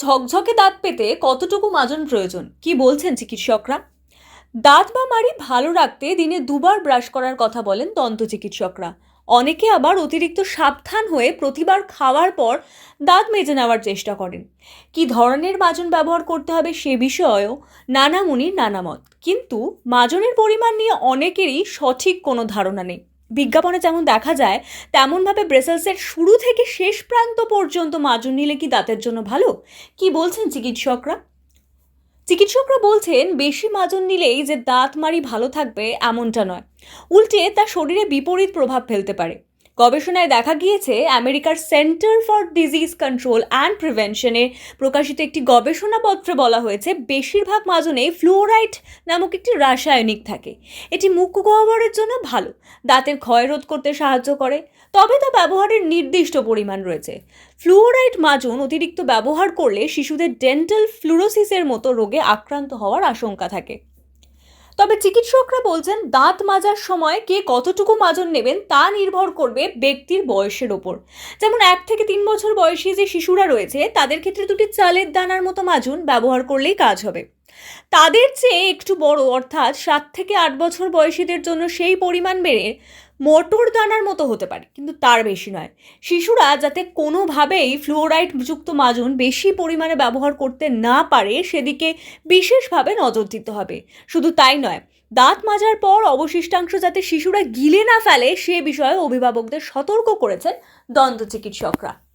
ঝকঝকে দাঁত পেতে কতটুকু মাজন প্রয়োজন? কি বলছেন চিকিৎসকরা? দাঁত বা মাড়ি ভালো রাখতে দিনে দুবার ব্রাশ করার কথা বলেন দন্ত চিকিৎসকরা। অনেকে আবার অতিরিক্ত সাবধান হয়ে প্রতিবার খাওয়ার পর দাঁত মেজে নেওয়ার চেষ্টা করেন। কি ধরনের মাজন ব্যবহার করতে হবে সে বিষয়েও নানা মুনির নানা মত কিন্তু মাজনের পরিমাণ নিয়ে অনেকেরই সঠিক কোনো ধারণা নেই। বিজ্ঞাপনে যেমন দেখা যায়, তেমনভাবে ব্রেসেলসের শুরু থেকে শেষ প্রান্ত পর্যন্ত মাজন নিলে কি দাঁতের জন্য ভালো? কি বলছেন চিকিৎসকরা? চিকিৎসকরা বলছেন, বেশি মাজন নিলেই যে দাঁত মারি ভালো থাকবে এমনটা নয়। উল্টে তা শরীরে বিপরীত প্রভাব ফেলতে পারে। গবেষণায় দেখা গিয়েছে, আমেরিকার center for disease control and প্রিভেনশনে প্রকাশিত একটি গবেষণাপত্রে বলা হয়েছে, বেশিরভাগ মাজনে ফ্লুওরাইড নামক একটি রাসায়নিক থাকে। এটি মুখ গহ্বরের জন্য ভালো, দাঁতের ক্ষয় রোধ করতে সাহায্য করে, তবে তা ব্যবহারের নির্দিষ্ট পরিমাণ রয়েছে। ফ্লুওরাইড মাজন অতিরিক্ত ব্যবহার করলে শিশুদের ডেন্টাল ফ্লুরোসিসের মতো রোগে আক্রান্ত হওয়ার আশঙ্কা থাকে। তবে চিকিৎসকরা বলছেন, দাঁত মাজার সময় কে কতটুকু মাজন নেবেন তা নির্ভর করবে ব্যক্তির বয়সের ওপর। যেমন এক থেকে তিন বছর বয়সী যে শিশুরা রয়েছে, তাদের ক্ষেত্রে দুটি চালের দানার মতো মাজুন ব্যবহার করলেই কাজ হবে। তাদের চেয়ে একটু বড়, অর্থাৎ সাত থেকে আট বছর বয়সীদের জন্য সেই পরিমাণ বেড়ে মটর দানার মতো হতে পারে, কিন্তু তার বেশি নয়। শিশুরা যাতে কোনোভাবেই ফ্লুওরাইড যুক্ত মাজন বেশি পরিমাণে ব্যবহার করতে না পারে, সেদিকে বিশেষভাবে নজর দিতে হবে। শুধু তাই নয়, দাঁত মাজার পর অবশিষ্টাংশ যাতে শিশুরা গিলে না ফেলে, সে বিষয়ে অভিভাবকদের সতর্ক করেছেন দন্ত চিকিৎসকরা।